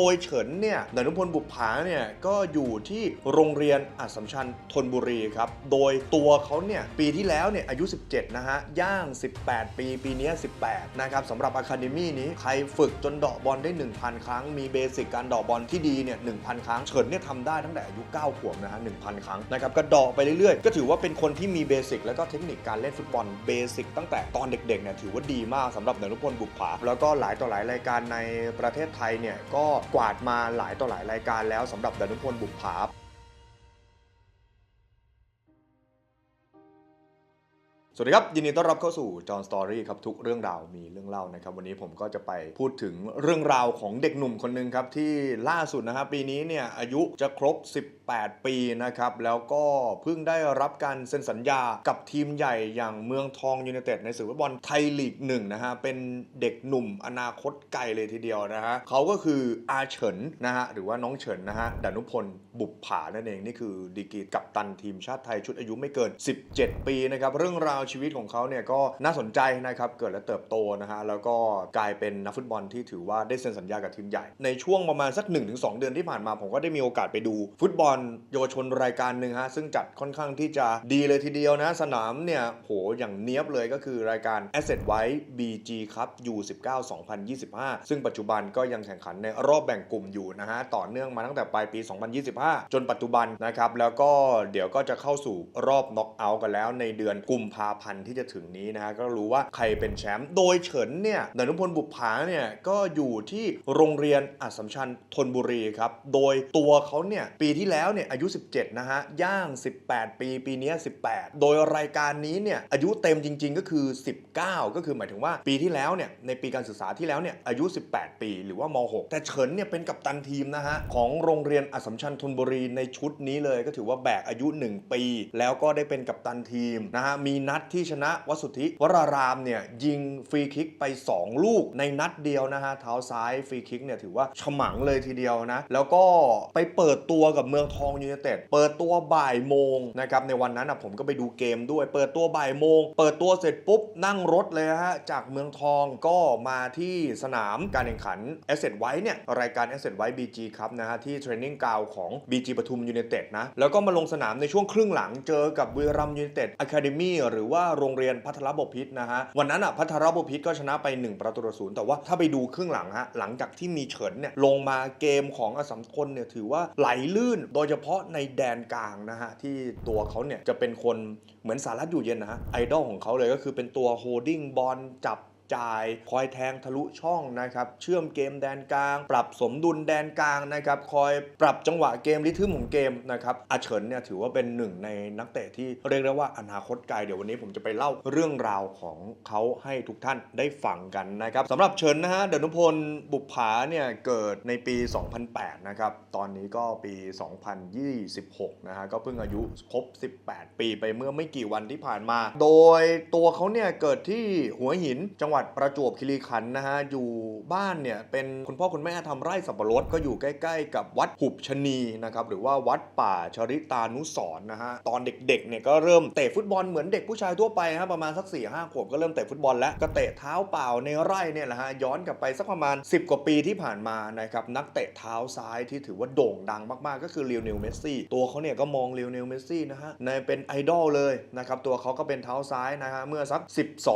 โดยเฉินเนี่ยดนุพลบุปผาเนี่ยก็อยู่ที่โรงเรียนอัสสัมชัญธนบุรีครับ โดยตัวเขาเนี่ยปีที่แล้วเนี่ยอายุ 17 นะฮะ ย่าง 18 ปี ปีนี้ 18 นะครับสำหรับอะคาเดมี่นี้ใครฝึกจนเดาะบอลได้ 1,000 ครั้ง มีเบสิกการเดาะบอลที่ดีเนี่ย 1,000 ครั้ง เฉินเนี่ยทำได้ตั้งแต่อายุ 9 ขวบนะฮะ 1,000 ครั้งนะครับก็เดาะไปเรื่อยๆ ก็ถือว่าเป็นคนที่มีเบสิกแล้วก็เทคนิคการเล่นฟุตบอลเบสิกตั้งแต่ตอนเด็กๆเนี่ยถือว่าดีมากสำหรับดนุพลบุปผาแล้วก็หลายต่อหลายรายการในประเทศไทยเนี่ยก็กวาดมาหลายต่อหลายรายการแล้วสำหรับดนุพลบุกผา สวัสดีครับ ยินดีต้อนรับเข้าสู่จอห์นสตอรี่ครับ ทุกเรื่องราวมีเรื่องเล่านะครับ วันนี้ผมก็จะไปพูดถึงเรื่องราวของเด็กหนุ่มคนหนึ่งครับ ที่ล่าสุดนะครับ ปีนี้เนี่ยอายุจะครบ 18 ปีนะครับ แล้วก็เพิ่งได้รับการเซ็นสัญญากับทีมใหญ่อย่างเมืองทองยูไนเต็ดในศึกฟุตบอลไทยลีกหนึ่งนะฮะเป็นเด็กหนุ่มอนาคตไกลเลยทีเดียวนะฮะเขาก็คืออาเฉินนะฮะหรือว่าน้องเฉินนะฮะดนุพลบุปผานั่นเองนี่คือดีกรีกัปตันทีมชาติไทยชุดอายุไม่เกิน 17 ปีนะครับเรื่องราวชีวิตของเขาเนี่ยก็น่าสนใจนะครับเกิดและเติบโตนะฮะแล้วก็กลายเป็นนักฟุตบอลที่ถือว่าได้เซ็นสัญญากับทีมใหญ่ ในช่วงประมาณสัก 1-2 เดือนที่ผ่านมา ผมก็ได้มีโอกาสไปดู ฟุตบอลเยาวชนรายการหนึ่งฮะซึ่งจัดค่อนข้างที่จะดีเลยทีเดียวนะสนามเนี่ยโหอย่างเนี้ยบเลยก็คือรายการ Asset White BG ครับ U19 2025 ซึ่งปัจจุบันก็ยังแข่งขันในรอบแบ่งกลุ่มอยู่นะฮะต่อเนื่องมาตั้งแต่ปลายปี 2025 จนปัจจุบันนะครับแล้วก็เดี๋ยวก็จะเข้าสู่รอบน็อกเอาท์กันแล้วในเดือนกุมภาพันธ์ที่จะถึงนี้นะฮะก็รู้ว่าใครเป็นแชมป์โดยเฉินเนี่ยดนุพลบุปผาเนี่ยก็อยู่ที่โรงเรียนอัสสัมชัญธนบุรีครับโดยตัวเขาเนี่ยปีที่แล้วเนี่ยอายุ 17 นะฮะย่าง 18 ปีปีนี้ 18 โดยรายการนี้เนี่ยอายุเต็มจริง ๆ ก็คือ 19 ก็คือหมายถึงว่าปีที่แล้วเนี่ยในปีการศึกษาที่แล้วเนี่ยอายุ 18 ปีหรือว่าม .6 แต่เฉินเนี่ยเป็นกัปตันทีมนะฮะของโรงเรียนอัสสัมชัญธนบุรีในชุดนี้เลยก็ถือว่าแบกอายุ 1 ปี แล้วก็ได้เป็นกัปตันทีมนะฮะมีนัดที่ชนะวสุทธิวรารามเนี่ยยิงฟรีคิกไป 2 ลูกในนัดเดียวนะฮะเท้าซ้ายฟรีคิกเนี่ยถือว่าฉมังเลยทีเดียวนะ แล้วก็ไปเปิดตัวกับเมืองทองยูไนเต็ดเปิดตัวบ่ายโมงนะครับในวันนั้นนะผมก็ไปดูเกมด้วย เปิดตัวบ่ายโมง เปิดตัวเสร็จปุ๊บนั่งรถเลยฮะจากเมืองทองก็มาที่สนามการแข่งขัน Asset White เนี่ยรายการ Asset White BG ครับนะฮะที่เทรนนิ่งกาวของ BG ปทุมยูไนเต็ดนะแล้วก็มาลงสนามในช่วงครึ่งหลังเจอกับบุรีรัมย์ยูไนเต็ดอะคาเดมี่หรือว่าโรงเรียนพัทรบพิษนะฮะวันนั้นอะพัทรบพิษก็ชนะไป 1 ประตูต่อศูนย์แต่ว่าถ้าไปดูครึ่งหลังฮะหลังจากที่มีเฉินเนี่ยลงมาเกมของอสัมคนเนี่ยถือว่าไหลลื่น โดยเฉพาะในแดนกลางนะฮะที่ตัวเขาเนี่ยจะเป็นคนเหมือนสารัตอยู่เย็นนะฮะไอดอลของเขาเลยก็คือเป็นตัวโฮดดิ้งบอลจับ จ่ายคอยแทงทะลุช่องนะครับเชื่อมเกมแดนกลาง ปรับสมดุลแดนกลางนะครับคอยปรับจังหวะเกมริทึมของเกมนะครับอาเฉินเนี่ยถือว่าเป็นหนึ่งในนักเตะที่เรียกได้ว่าอนาคตไกลเดี๋ยววันนี้ผมจะไปเล่าเรื่องราวของเขาให้ทุกท่านได้ฟังกันนะครับสำหรับเฉินนะฮะเดนุพลบุปผาเนี่ยเกิดในปี 2008 นะครับตอนนี้ก็ปี 2026 นะฮะก็เพิ่งอายุครบ 18 ปีไปเมื่อไม่กี่วันที่ผ่านมา โดยตัวเขาเนี่ยเกิดที่หัวหินจังหวัดประจวบคีรีขันธ์นะฮะ อยู่บ้านเนี่ย เป็นคุณพ่อคุณแม่ทำไร่สับปะรดก็อยู่ใกล้ ๆ กับวัดหุบชะนีนะครับ หรือว่าวัดป่าชริตานุสรณ์นะฮะ ตอนเด็กๆเนี่ยก็เริ่มเตะฟุตบอลเหมือนเด็กผู้ชายทั่วไปฮะประมาณสัก4ี่ห้าขวบก็เริ่มเตะฟุตบอลแล้วก็เตะเท้าเปล่าในไร่เนี่ยแหละฮะย้อนกลับไปสักประมาณ 10 กว่าปีที่ผ่านมานะครับนักเตะเท้าซ้ายที่ถือว่าโด่งดังมากๆ ก็คือเลโอเนลเมสซี่ตัวเขาเนี่ยก็มองเลโอเนลเมสซี่นะฮะในเป็นไอดอลเลยนะครับตัวเขาก็เป็นเท้าซ้ายนะฮะเมื่อสัก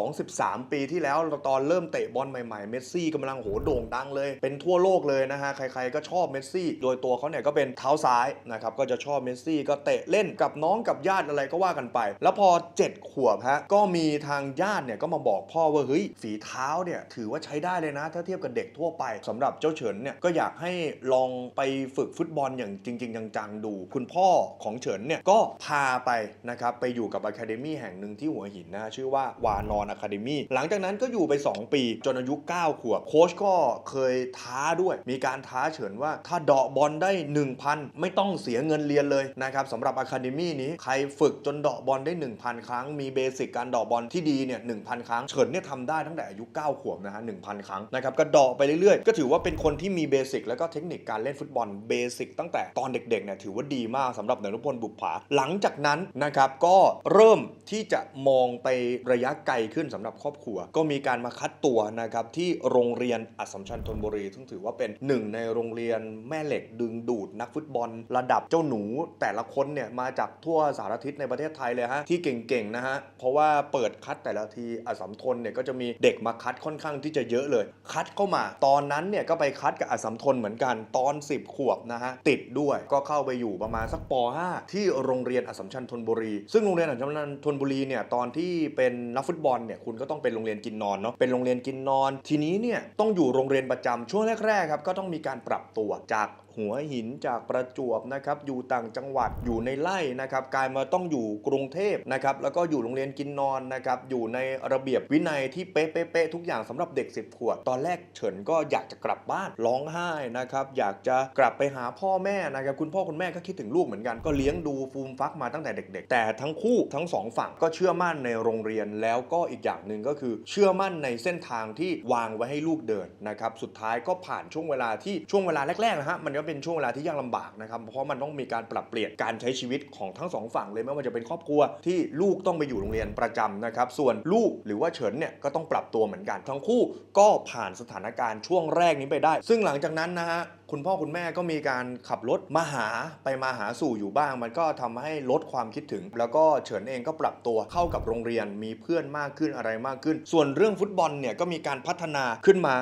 12-13 ปีที่แล้วตอนเริ่มเตะบอลใหม่ๆ เมสซี่กำลังโหโด่งดังเลย เป็นทั่วโลกเลยนะฮะ ใครๆก็ชอบเมสซี่ โดยตัวเขาเนี่ยก็เป็นเท้าซ้ายนะครับ ก็จะชอบเมสซี่ ก็เตะเล่นกับน้องกับญาติอะไรก็ว่ากันไป แล้วพอ 7 ขวบฮะ ก็มีทางญาติเนี่ยก็มาบอกพ่อว่าเฮ้ยฝีเท้าเนี่ยถือว่าใช้ได้เลยนะ ถ้าเทียบกับเด็กทั่วไปสำหรับเจ้าเฉินเนี่ยก็อยากให้ลองไปฝึกฟุตบอลอย่างจริง ๆ จังๆดู คุณพ่อของเฉินเนี่ยก็พาไปนะครับไปอยู่กับอะคาเดมี่แห่งหนึ่งที่หัวหินนะชื่อว่าวานอนอะคาเดมี่หลังจากนั้นก็อยู่ไป 2 ปี จนอายุ 9 ขวบ โค้ชก็เคยท้าด้วย มีการท้าเฉินว่าถ้าเดาะบอลได้ 1,000 ไม่ต้องเสียเงินเรียนเลยนะครับสำหรับอะคาเดมี่นี้ใครฝึกจนเดาะบอลได้ 1,000 ครั้ง มีเบสิกการเดาะบอลที่ดีเนี่ย1,000 ครั้งเฉินเนี่ยทำได้ตั้งแต่อายุ 9 ขวบนะฮะ1,000 ครั้งนะครับก็เดาะไปเรื่อยๆ ก็ถือว่าเป็นคนที่มีเบสิกแล้วก็เทคนิคการเล่นฟุตบอลเบสิกตั้งแต่ตอนเด็กๆเนี่ยถือว่าดีมากสำหรับเดนุพลบุปผาหลังจากนั้นนะครับก็เริ่มที่จะมองไประยะไกลขึ้นสำหรับครอบครัวก็มีการการมาคัดตัวนะครับที่โรงเรียนอัสสัมชัญธนบุรี ซึ่งถือว่าเป็นหนึ่งในโรงเรียนแม่เหล็กดึงดูดนักฟุตบอล ระดับเจ้าหนู แต่ละคนเนี่ยมาจากทั่วสารทิศในประเทศไทยเลยฮะที่เก่งๆนะฮะเพราะว่าเปิดคัดแต่ละทีอัสสัมทนเนี่ยก็จะมีเด็กมาคัดค่อนข้างที่จะเยอะเลย คัดเข้ามา ตอนนั้นเนี่ยก็ไปคัดกับอัสสัมทนเหมือนกันตอน 10 ขวบนะฮะติดด้วยก็เข้าไปอยู่ประมาณสักป .5 ที่โรงเรียนอัสสัมชัญธนบุรี ซึ่งโรงเรียนอัสสัมชัญธนบุรีเนี่ยตอนที่เป็นนักฟุตบอลเนี่ยคุณก็ต้องเป็นโรงเรียนกินนอนเนาะเป็นโรงเรียนกินนอน ทีนี้เนี่ยต้องอยู่โรงเรียนประจำช่วงแรกๆครับก็ต้องมีการปรับตัวจากหัวหินจากประจวบนะครับอยู่ต่างจังหวัดอยู่ในไร่นะครับกลายมาต้องอยู่กรุงเทพนะครับแล้วก็อยู่โรงเรียนกินนอนนะครับอยู่ในระเบียบวินัยที่เป๊ะๆทุกอย่างสำหรับเด็ก 10 ขวบตอนแรกเฉินก็อยากจะกลับบ้านร้องไห้นะครับอยากจะกลับไปหาพ่อแม่นะครับคุณพ่อคุณแม่ก็คิดถึงลูกเหมือนกันก็เลี้ยงดูฟูมฟักมาตั้งแต่เด็ก ๆ แต่ทั้งคู่ทั้งสองฝั่งก็เชื่อมั่นในโรงเรียนแล้วก็อีกอย่างหนึ่งก็คือ เชื่อมั่นในเส้นทางที่วางไว้ให้ลูกเดินนะครับสุดท้ายก็ผ่านช่วงเวลาที่ช่วงเวลาแรกๆนะฮะมันก็เป็นช่วงเวลาที่ยากลำบากนะครับเพราะมันต้องมีการปรับเปลี่ยนการใช้ชีวิตของทั้งสองฝั่งเลยไม่ว่าจะเป็นครอบครัวที่ลูกต้องไปอยู่โรงเรียนประจำนะครับส่วนลูกหรือว่าเฉินเนี่ยก็ต้องปรับตัวเหมือนกัน ทั้งคู่ก็ผ่านสถานการณ์ช่วงแรกนี้ไปได้ ซึ่งหลังจากนั้นนะฮะคุณพ่อคุณแม่ก็มีการขับรถมาหาไปมาหาสู่อยู่บ้าง มันก็ทำให้ลดความคิดถึง แล้วก็เฉินเองก็ปรับตัวเข้ากับโรงเรียนมีเพื่อนมากขึ้นอะไรมากขึ้น ส่วนเรื่องฟุตบอลเนี่ยก็มีการพัฒนาขึ้นมา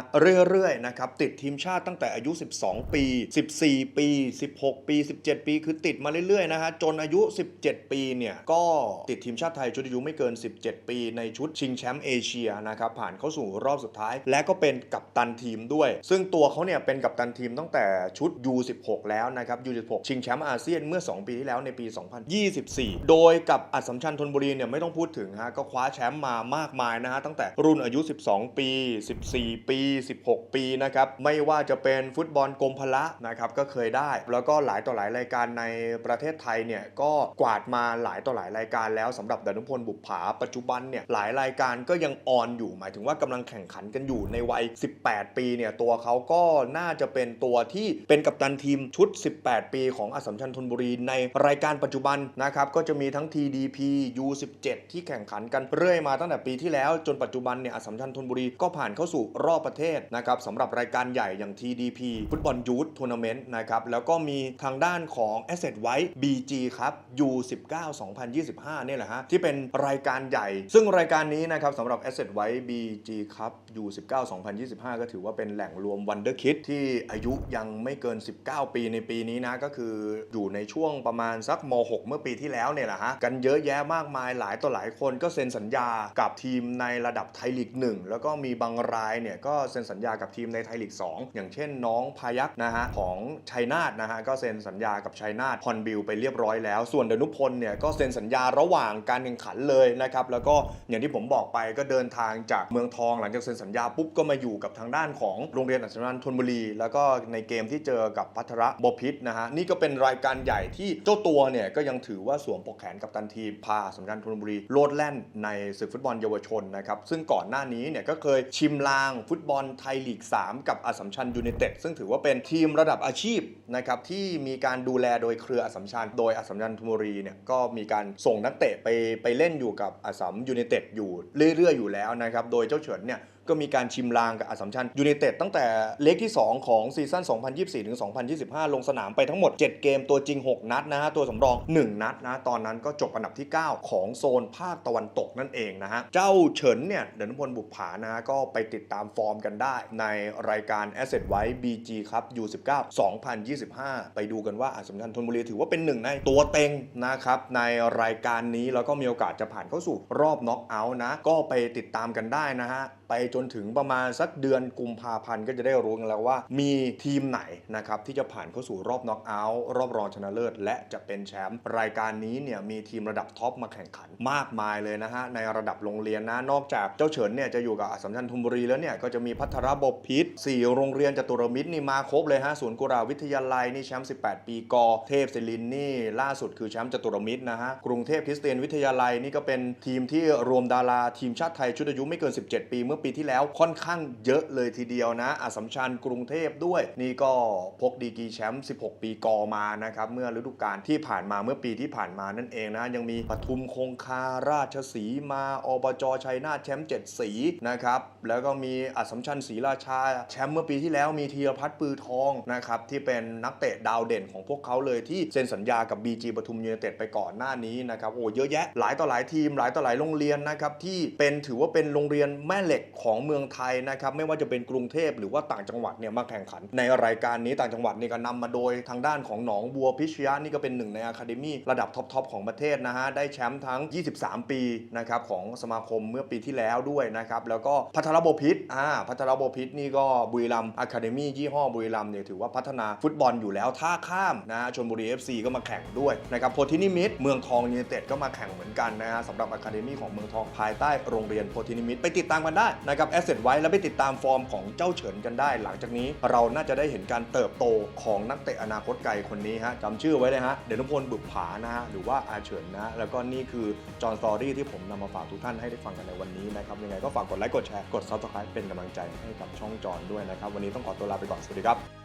เรื่อยๆนะครับติดทีมชาติตั้งแต่อายุ 12 ปี14 ปี 16 ปี 17 ปีคือติดมาเรื่อยๆนะฮะจนอายุ 17 ปีเนี่ยก็ติดทีมชาติไทยชุดอายุไม่เกิน 17 ปี ในชุดชิงแชมป์เอเชียนะครับผ่านเข้าสู่รอบสุดท้าย และก็เป็นกัปตันทีมด้วย ซึ่งตัวเขาเนี่ยเป็นกัปตันทีมตั้งแต่ชุด U16 แล้วนะครับ U16 ชิงแชมป์อาเซียนเมื่อ 2 ปีที่แล้วในปี 2024 โดยกับอัสสัมชัญธนบุรีเนี่ยไม่ต้องพูดถึงฮะก็คว้าแชมป์มามากมายนะฮะตั้งแต่รุ่นอายุ 12 ปี 14 ปี 16 ปีนะครับไม่ว่าจะเป็นฟุตบอลกรมพละนะครับก็เคยได้ แล้วก็หลายต่อหลายรายการในประเทศไทยเนี่ยก็กวาดมาหลายต่อหลายรายการแล้วสำหรับดนุพลบุปผาปัจจุบันเนี่ยหลายรายการก็ยังออนอยู่หมายถึงว่ากำลังแข่งขันกันอยู่ในวัย 18 ปีเนี่ยตัวเขาก็น่าจะเป็นตัวที่เป็นกัปตันทีมชุด 18 ปีของอสัมชัญธนบุรีในรายการปัจจุบันนะครับก็จะมีทั้ง TDP U17 ที่แข่งขันกันเรื่อยมาตั้งแต่ปีที่แล้วจนปัจจุบันเนี่ยอสสัมชัญธนบุรีก็ผ่านเข้าสู่รอบประเทศนะครับสำหรับรายการใหญ่อย่าง TDP ฟุตบอลยูททัวร์นาเมนต์นะครับแล้วก็มีทางด้านของ Asset White BG ครับ U19 2025เนี่ยแหละฮะที่เป็นรายการใหญ่ ซึ่งรายการนี้นะครับสำหรับ Asset White BG ครับ U19 2025 ก็ถือว่าเป็นแหล่งรวม Wonder Kid ที่อายุยังไม่เกิน 19 ปีในปีนี้นะก็คืออยู่ในช่วงประมาณสักม .6 เมื่อปีที่แล้วเนี่ยแหละฮะกันเยอะแยะมากมายหลายต่อหลายคนก็เซ็นสัญญากับทีมในระดับไทยลีก1แล้วก็มีบางรายเนี่ยก็เซ็นสัญญากับทีมในไทยลีก2อย่างเช่นน้องพายักนะฮะของชัยนาทนะฮะก็เซ็นสัญญากับชัยนาทฮอนบิลไปเรียบร้อยแล้ว ส่วนเดนุพลเนี่ยก็เซ็นสัญญาระหว่างการแข่งขันเลยนะครับแล้วก็อย่างที่ผมบอกไปก็เดินทางจากเมืองทองหลังจากเซ็นสัญญาปุ๊บก็มาอยู่กับทางด้านของโรงเรียนอัศนันธนบุรี แล้วก็ในเกมที่เจอกับพัทระบพิษนะฮะนี่ก็เป็นรายการใหญ่ที่เจ้าตัวเนี่ยก็ยังถือว่าสวมปกแขนกับตันทีพาสำนันธนบุรีโลดแล่นในศึกฟุตบอลเยาวชนนะครับซึ่งก่อนหน้านี้เนี่ยก็เคยชิมลางฟุตบอลไทยลีก 3 กับอัสสัมชัญยูไนเต็ดซึ่งถือว่าเป็นทีมระดับอาาชีพนะครับที่มีการดูแลโดยเครืออสัมชัญโดยอสัมชัญธนบุรีเนี่ยก็มีการส่งนักเตะไปไปเล่นอยู่กับอสัมยูเนเต็ดอยู่เรื่อยๆอยู่แล้วนะครับโดยเจ้าเฉินเนี่ย ก็มีการชิมลางกับอัสสัมชัญยูไนเต็ดตั้งแต่เล็กที่ 2 ของซีซั่น 2024ถึง2025 ลงสนามไปทั้งหมด 7 เกมตัวจริง 6 นัดนะฮะตัวสำรอง 1 นัดนะตอนนั้นก็จบอันดับที่ 9 ของโซนภาคตะวันตกนั่นเองนะฮะเจ้าเฉินเนี่ยเดนพลบุปผานะฮะก็ไปติดตามฟอร์มกันได้ ในรายการ Asset ไว้ BG ครับ U19 2025 ไปดูกันว่าอัสสัมชัญธนบุรีถือว่าเป็นหนึ่งในตัวเต็งนะครับในรายการนี้แล้วก็มีโอกาสจะผ่านเข้าสู่รอบน็อกเอาท์นะก็ไปติดตามกันได้นะฮะ ไปจนถึงประมาณสักเดือนกุมภาพันธ์ก็จะได้รู้กันแล้วว่า มีทีมไหนนะครับที่จะผ่านเข้าสู่รอบน็อกเอาท์รอบรองชนะเลิศ และจะเป็นแชมป์รายการนี้เนี่ยมีทีมระดับท็อปมาแข่งขันมากมายเลยนะฮะในระดับโรงเรียนนะนอกจากเจ้าเฉินเนี่ยจะอยู่กับอัสสัมชัญธนบุรีแล้วเนี่ยก็จะมีพัทรบพิษสี่โรงเรียนจตุรมิตรนี่มาครบเลยฮะศูนย์กุราวิทยาลัยนี่แชมป์18 ปีกอเทพศิรินนี่ล่าสุดคือแชมป์จตุรมิตรนะฮะกรุงเทพคริสเตียนวิทยาลัยนี่ก็เป็นทีมที่รวมดาราทีมชาติไทยชุดอายุไม่เกิน 17 ปีเมื่อปีที่แล้วค่อนข้างเยอะเลยทีเดียวนะอัสสัมชัญกรุงเทพด้วย นี่ก็พกดีกีแชมป์ 16 ปีกอมานะครับเมื่อฤดูกาลที่ผ่านมาเมื่อปีที่ผ่านมานั่นเองนะ ยังมีปทุมคงคาราชสีมาอบจชัยนาทแชมป์ 7 สีนะครับแล้วก็มีอัสสัมชัญศรีราชาแชมป์เมื่อปีที่แล้วมีธีรพัฒน์ปือทองนะครับที่เป็นนักเตะดาวเด่นของพวกเขาเลยที่เซ็นสัญญากับ BG ปทุมยูไนเต็ดไปก่อนหน้านี้นะครับโอ้เยอะแยะหลายต่อหลายทีมหลายต่อหลายโรงเรียนนะครับที่เป็นถือว่าเป็นโรงเรียนแม่เหล็กของเมืองไทยนะครับไม่ว่าจะเป็นกรุงเทพหรือว่าต่างจังหวัดเนี่ยมาแข่งขัน ในรายการนี้ต่างจังหวัดนี่ก็นำมาโดยทางด้านของหนองบัวพิชยะนี่ก็เป็นหนึ่งในอะคาเดมี่ระดับท็อปๆของประเทศนะฮะได้แชมป์ทั้ง 23 ปีนะครับของสมาคมเมื่อปีที่แล้วด้วยนะครับแล้วก็พัทรบพิษอ่าพัทรบพิษนี่ก็บุรีรัมย์อะคาเดมี่ยี่ห้อบุรีรัมย์เนี่ยถือว่าพัฒนาฟุตบอลอยู่แล้วท่าข้ามนะชนบุรี FC ก็มาแข่งด้วยนะครับโพธินิมิตเมืองทองยูไนเต็ดก็มาแข่งเหมือนกันนะฮะสำหรับอะคาเดมี่ของเมืองทองภายใต้โรงเรียนโพธินิมิตไปติดตามกันได้นะครับแอสเซทไว้แล้วไปติดตามฟอร์มของเจ้าเฉินกันได้ หลังจากนี้เราน่าจะได้เห็นการเติบโตของนักเตะอนาคตไกลคนนี้ฮะจำชื่อไว้เลยฮะเดนุพลบุกผานะฮะหรือว่าอาเฉินนะแล้วก็นี่คือจอห์นสตอรี่ที่ผมนำมาฝากทุกท่านให้ได้ฟังกันในวันนี้นะครับยังไงก็ฝากกดไลค์กดแชร์กดซับสไครป์เป็นกำลังใจให้กับช่องจอห์นด้วยนะครับวันนี้ต้องขอตัวลาไปก่อนสวัสดีครับ